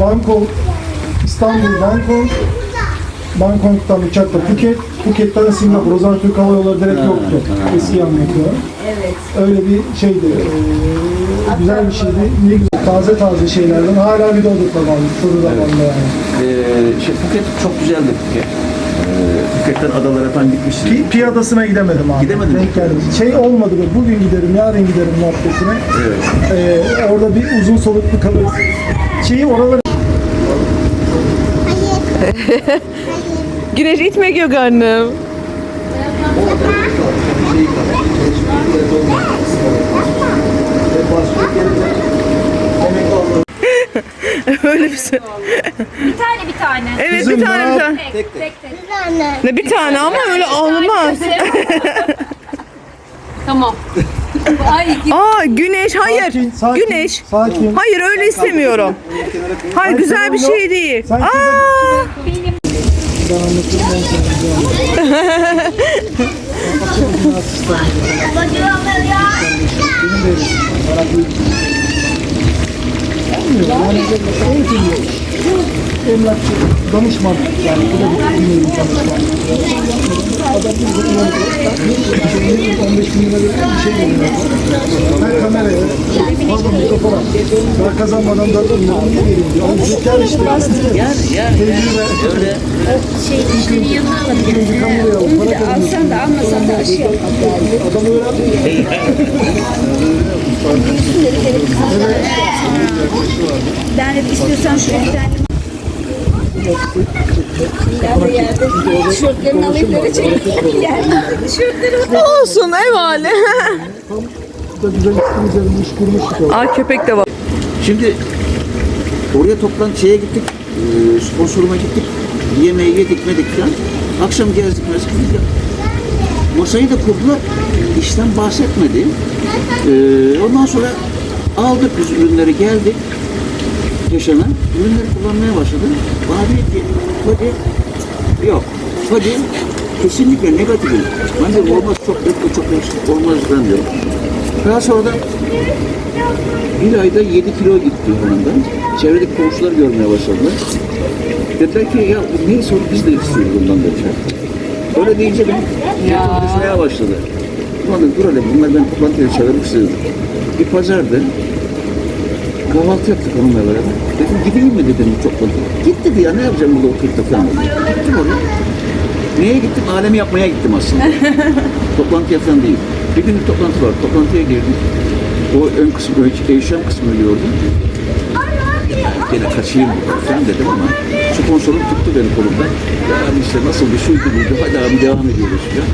Bangkok, İstanbul, Bangkok, Bangkok'tan uçakla Phuket, Phuket'ten Singapur. O zaman Türk Hava Yolları direkt yoktu. Eski anlatıyor. Evet. Öyle bir şeydi. e, güzel bir şeydi. Ne güzel. Taze taze şeylerden. Hala bir dodukla kalmış. Soru da kaldı yani. Ee, şey, Phuket çok güzeldi Phuket. Ee, Phuket'ten adalara falan gitmişsin. Pi, Pi Adası'na gidemedim abi. Gidemedin mi? Denk geldim. Şey olmadı böyle. Bugün giderim, yarın giderim muhabbetine. Evet. Ee, orada bir uzun soluklu kalırız. Şeyi oraları Güneş itmek yok annem. Öyle bir şey. Bir tane bir tane. Evet Kızım, bir tane ne bir tane. Tek tek. tek. Ne bir tane ama öyle olmaz. tamam. Ay Aa güneş hayır. Sakin, sakin, Güneş. sakin. Hayır öyle istemiyorum. Hayır güzel bir şey değil. Aa Benim. Emlakçı, danışman yani bu da bir dinleyelim danışman. Adam bir de uyanık. 15 bin lira bir şey veriyor. Ben kameraya, pardon mikrofona. Ben kazanmadan da diyor. Ama zeka işte. Yani yani Tecrübe. öyle şey işlerin yanına Önce kameraya al, para kazanıyorsun. Alsan da almasan da aşı yok. Adam öğrenmiyor. Yani istiyorsan şöyle bir tane Yerde yerde tişörtlerini alayım böyle çekeyim. Tişörtleri olsun eyvallah. Bu da güzel istim üzerinde iş kurmuştuk. Aa köpek de var. Şimdi oraya toplan şeye gittik. E, sponsoruma gittik. Yemeği yedik medik falan. Akşam gezdik gezdik. Masayı da kurdular. İşten bahsetmedi. E, ondan sonra aldık biz ürünleri geldik. Yaşana. Ürünleri kullanmaya başladım. Bana dedi ki hadi yok. Hadi kesinlikle negatifim. Ben de olmaz çok çok yaşlı olmaz ben diyorum. Daha sonra da bir ayda 7 kilo gitti yanından. Çevredeki komşular görmeye başladılar. Dediler ki ya neyse onu biz de istiyoruz bundan dediler. Öyle deyince ben ya. başladı. Ulan dur hele bunlar ben toplantıya çağırmak istedim. Bir pazardı. Kahvaltı yaptık onunla beraber. Dedim gideyim mi dedim bu toplantıya. Git dedi ya ne yapacağım burada oturup da falan. Gittim oraya. Neye gittim? Alemi yapmaya gittim aslında. Toplantıya falan değil. Bir gün bir toplantı var. Toplantıya girdik. O ön kısmı, ön eşyam kısmını gördüm. Gene kaçayım falan dedim ama sponsorum tuttu beni kolumdan. Ya abi işte nasıl bir şuydu buydu. Hadi abi devam ediyoruz falan.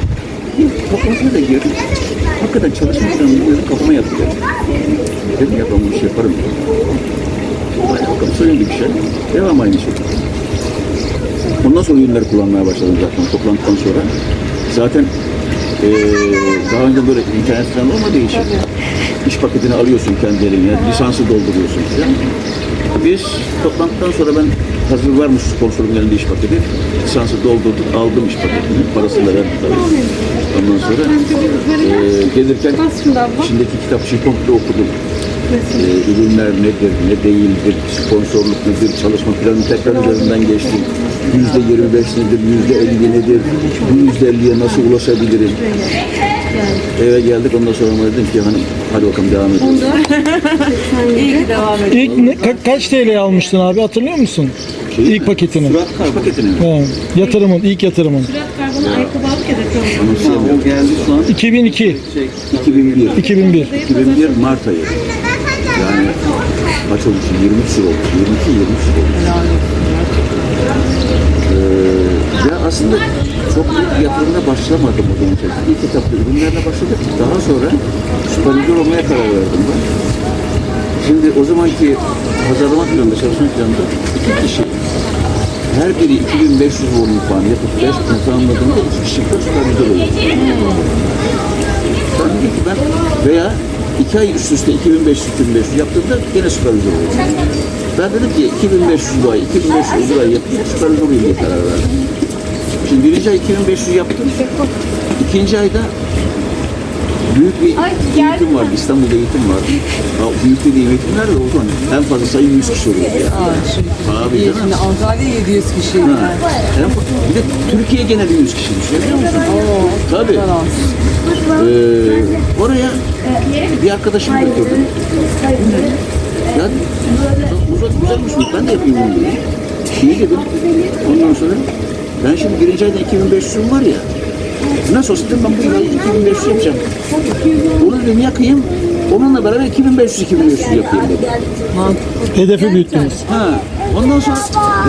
Bir toplantıya da girdim. Hakikaten çalışma planını dedim, kafama yattı dedim. Dedim ya ben bu işi yaparım. Hadi bakalım söyledik şey. Devam aynı şey. Ondan sonra ürünleri kullanmaya başladım zaten toplantıdan sonra. Zaten eee daha önce böyle internet falan olmadığı için iş paketini alıyorsun kendi eline, lisansı dolduruyorsun falan. Biz toplantıdan sonra ben hazır varmış sponsorum elinde iş paketi. Lisansı doldurduk, aldım iş paketini. Parasını da verdim tabii. Ondan sonra eee gelirken içindeki kitapçıyı komple okudum. Eee, ürünler nedir, ne değildir, sponsorluk nedir, çalışma planı tekrar üzerinden geçtim. Yüzde 25 nedir, yüzde 50 nedir, bu yüzde 50'ye nasıl ulaşabilirim? Eve geldik ondan sonra bana dedim ki hanım hadi bakalım devam edelim. İlk ne- ka- kaç TL almıştın abi hatırlıyor musun? İlk paketini. Surat kar paketini mi? He, yatırımın, ilk yatırımın. Anımsayamıyorum. O geldi şu an 2002, 2001. 2001. 2001 Mart ayı. Yani kaç olmuş? 23 yıl oldu. 22 23 yıl oldu. Ee, ya aslında çok büyük yatırımda başlamadım o zaman. İlk etapta ürünlerle başladık. Daha sonra süpervizör olmaya karar verdim ben. Şimdi o zamanki pazarlama planında, çalışma planında iki kişi her biri 2500 volüm puan yapıp 5 gün tamamladığında iki kişi süpervizör olur. Ben dedim ki ben veya iki ay üst üste 2500 2500 yaptığımda gene süpervizör olur. Ben dedim ki 2500 bu ay, 2500 bu ay yapayım, süpervizör olayım diye karar verdim. Şimdi birinci ay 2500 yaptım. İkinci ayda büyük bir eğitim var. İstanbul'da eğitim var. Büyük dediğim eğitimler de o zaman en fazla sayı 100 kişi oluyor ya. Abi canım. Şimdi Antalya 700 kişi. Ha. En fa- Bir de Türkiye geneli 100 kişi düşünebiliyor musun? Tabii. Ee, oraya bir arkadaşım götürdüm. Ya uzak güzelmiş bu. Ben de yapayım bunu dedim. İyi dedim. Ondan sonra ben şimdi birinci ayda 2500'üm var ya. Nasıl olsa ben bu yıl 2500 yapacağım. Onu dedim yakayım. Onunla beraber 2500 2500 yapayım dedim. Hedefi büyüttünüz. Ha. Ondan sonra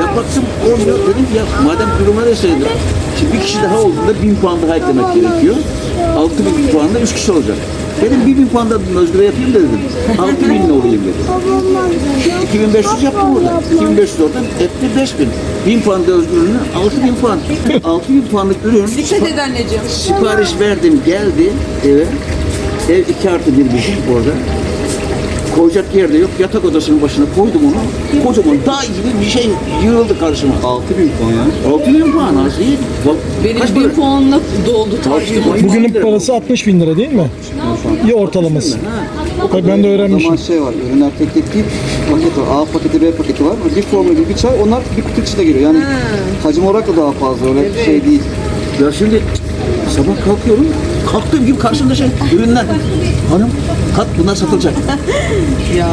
ya baktım olmuyor. Dedim ki ya madem duruma deseydim. Şimdi bir kişi daha olduğunda 1000 puan daha eklemek gerekiyor. 6000 puanda 3 kişi olacak. Dedim 1000 puan da Özgür'e yapayım da dedim. 6000 ne olayım dedim. 2500 yaptım orada. 2500 oradan etti 5000. 1000 puan da Özgür'ün 6000 puan. 6000 puanlık ürün Dikkat et anneciğim. sipariş verdim geldi eve. Ev 2 artı bir bizim orada. Koyacak yerde yok. Yatak odasının başına koydum onu. Kocaman dağ gibi bir şey yığıldı karşıma. 6000 puan ya. 6000 puan az değil. Bak, Benim kaç bin para? puanla doldu tabii. Bugünün parası 60 bin lira değil mi? İyi ortalaması. Bak ben de O öğrenmişim. zaman şey var, ürünler tek tek değil, paket var. A paketi, B paketi var. Bir formül, bir çay, onlar bir kutu içinde geliyor. Yani hacim olarak da daha fazla, öyle şey değil. Ya şimdi sabah kalkıyorum. Kalktığım gibi karşımda şey ürünler. Hanım kalk bunlar satılacak. Ya.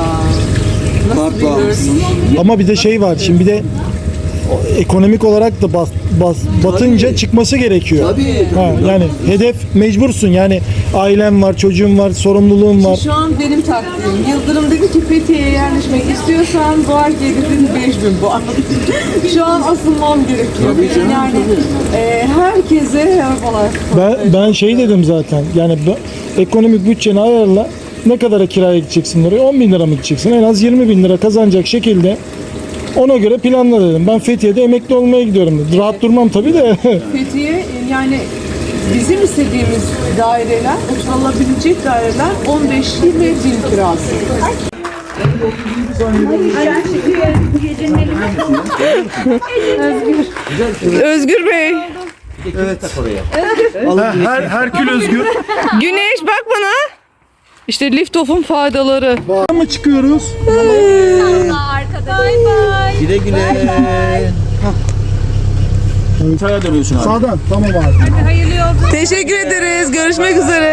Nasıl biliyorsun? almışsın. Ama bir de şey var. Şimdi bir de ekonomik olarak da bas, bas, batınca çıkması gerekiyor. Tabii. Ha, yani hedef mecbursun. Yani ailem var, çocuğum var, sorumluluğum var. Şu an benim taktiğim. Yıldırım dedi ki Fethiye'ye yerleşmek istiyorsan bu arki hedefin 5000 puan. Şu an asılmam gerekiyor. Tabii canım, yani tabii. e, herkese hemen Ben, ben şey dedim zaten. Yani ben- ekonomik bütçeni ayarla. Ne kadara kiraya gideceksin oraya? 10 bin lira mı gideceksin? En az 20 bin lira kazanacak şekilde ona göre planla dedim. Ben Fethiye'de emekli olmaya gidiyorum dedim. Rahat durmam tabii de. Fethiye yani bizim istediğimiz daireler, oturulabilecek daireler 15-20 bin kirası. Özgür Bey. Evet. Tak oraya. Her, Herkül Özgür. Güneş bak bana. İşte liftofun faydaları. mı çıkıyoruz? Güle güle. Çaya dönüyorsun abi. Sağdan. Tamam abi. Teşekkür ederiz. Görüşmek üzere.